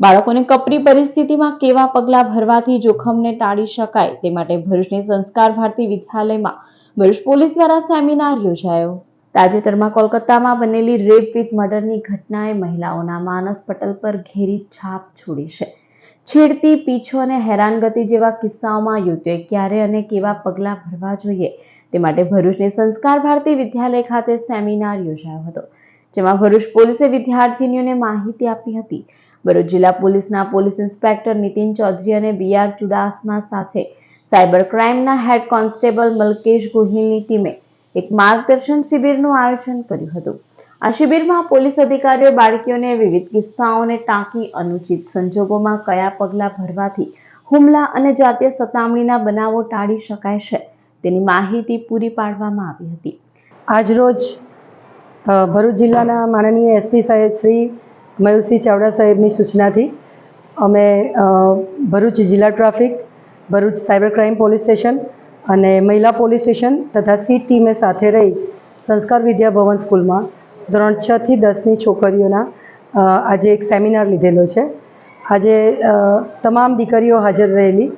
બાળકોને કપરી પરિસ્થિતિમાં કેવા પગલાં ભરવાથી જોખમને ટાળી શકાય તે માટે ભરૂચની સંસ્કાર ભારતી વિદ્યાલયમાં ભરૂચ પોલીસ દ્વારા સેમિનાર યોજાયો. તાજેતરમાં કોલકાતામાં બનેલી રેપ વિથ મર્ડરની ઘટનાએ મહિલાઓના માનસ પટલ પર ઘેરી છાપ છોડી છે. છેડતી પીછો અને હેરાનગતિ જેવા કિસ્સાઓમાં યુવતીઓએ ક્યારે અને કેવા પગલાં ભરવા જોઈએ તે માટે ભરૂચની સંસ્કાર ભારતી વિદ્યાલય ખાતે સેમિનાર યોજાયો હતો, જેમાં ભરૂચ પોલીસે વિદ્યાર્થીનીઓને માહિતી આપી હતી ભરૂચ જિલ્લા પોલીસના પોલીસ ઇન્સ્પેક્ટર નીતિન ચૌધરી અને બીઆર ચુડાસમા સાથે સાયબર ક્રાઇમના હેડ કોન્સ્ટેબલ મલકેશ ગોહિલની ટીમે એક માર્ગદર્શન શિબિરનું આયોજન કર્યું હતું. આ શિબિરમાં પોલીસ અધિકારીઓ, બાળકીઓને વિવિધ કિસ્સાઓને ટાંકી અનુચિત સંજોગોમાં કયા પગલાં ભરવાથી હુમલા અને જાતીય સતામણીના બનાવો ટાળી શકાય છે તેની માહિતી પૂરી પાડવામાં આવી હતી. આજરોજ ભરૂચ જિલ્લાના માનનીય એસપી સાહેબ શ્રી મયુરસિંહ ચાવડા સાહેબની સૂચનાથી અમે ભરૂચ જિલ્લા traffic, Bharuch cyber crime police station અને મહિલા પોલીસ સ્ટેશન તથા સી ટીમે સાથે રહી સંસ્કાર વિદ્યા ભવન સ્કૂલમાં ધોરણ છથી દસની છોકરીઓના આજે એક સેમિનાર લીધેલો છે. આજે તમામ દીકરીઓ હાજર રહેલી.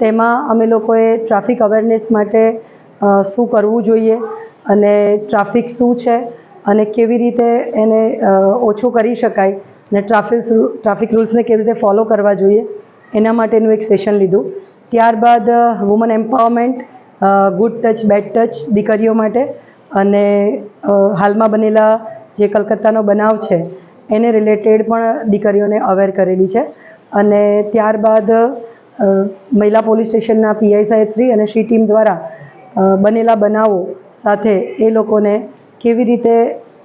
તેમાં અમે લોકોએ ટ્રાફિક અવેરનેસ માટે શું કરવું જોઈએ અને ટ્રાફિક શું છે અને કેવી રીતે એને ઓછો કરી શકાય અને ટ્રાફિક ટ્રાફિક રૂલ્સને કેવી રીતે ફોલો કરવા જોઈએ, એના માટેનું એક સેશન લીધું. ત્યારબાદ woman empowerment good touch bad touch દીકરીઓ માટે અને હાલમાં બનેલા જે કલકત્તાનો બનાવ છે, એને રિલેટેડ પણ દીકરીઓને અવેર કરેલી છે. અને ત્યારબાદ મહિલા પોલીસ સ્ટેશનના પીઆઈ સાહેબ શ્રી અને શ્રી ટીમ દ્વારા બનેલા બનાવો સાથે એ લોકોને કેવી રીતે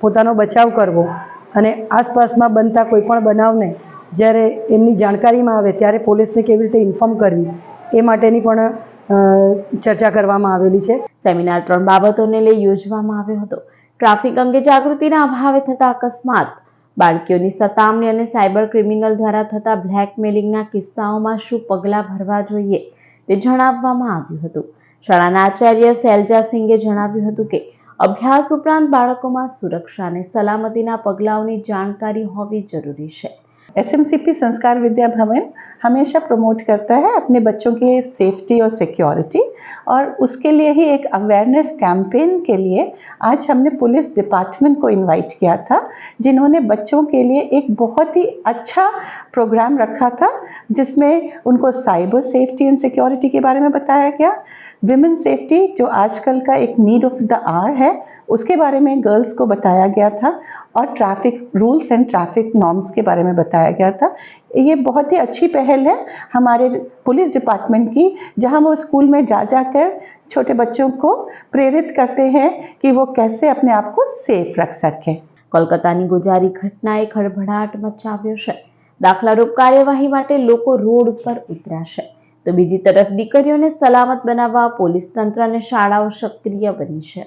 પોતાનો બચાવ કરવો? અને આસપાસમાં બનતા કોઈપણ બનાવને જ્યારે એમની જાણકારીમાં આવે ત્યારે પોલીસને કેવી રીતે ઇન્ફોર્મ કરવી? એ માટેની પણ ચર્ચા કરવામાં આવેલી છે. સેમિનાર ત્રણ બાબતોને લઈ યોજવામાં આવ્યો હતો. ટ્રાફિક અંગે જાગૃતિના અભાવે થતા અકસ્માત, બાળકીઓની સતામણી અને સાયબર ક્રિમિનલ દ્વારા થતા બ્લેકમેલિંગના કિસ્સાઓમાં શું પગલાં ભરવા જોઈએ તે જણાવવામાં આવ્યું હતું. શાળાના આચાર્ય શૈલજા સિંઘે જણાવ્યું હતું કે અભ્યાસ ઉપરાંત બાળકોમાં સુરક્ષા અને સલામતીના પગલાઓની જાણકારી હોવી જરૂરી છે एसएमसीपी संस्कार विद्या भवन हमेशा प्रमोट करता है अपने बच्चों की सेफ्टी और सिक्योरिटी और उसके लिए ही एक अवेयरनेस कैंपेन के लिए आज हमने पुलिस डिपार्टमेंट को इनवाइट किया था जिन्होंने बच्चों के लिए एक बहुत ही अच्छा प्रोग्राम रखा था जिसमें उनको साइबर सेफ्टी एंड सिक्योरिटी के बारे में बताया गया विमेन सेफ्टी जो आजकल का एक नीड ऑफ द आर है उसके बारे में गर्ल्स को बताया गया था और traffic rules and traffic norms के बारे में बताया गया था ये बहुत ही अच्छी पहल है हमारे पुलिस डिपार्टमेंट की जहां वो स्कूल में जा जाकर छोटे बच्चों को प्रेरित करते हैं कि वो कैसे अपने आप को सेफ रख सकें કોલકાતાની ગુજારી ઘટનાએ ખળભળાટ મચાવ્યો છે દાખલારૂપ કાર્યવાહી માટે લોકો રોડ ઉપર ઉતર્યા છે તો બીજી તરફ દીકરીઓને સલામત બનાવવા પોલીસ તંત્ર અને શાળાઓ સક્રિય બની છે.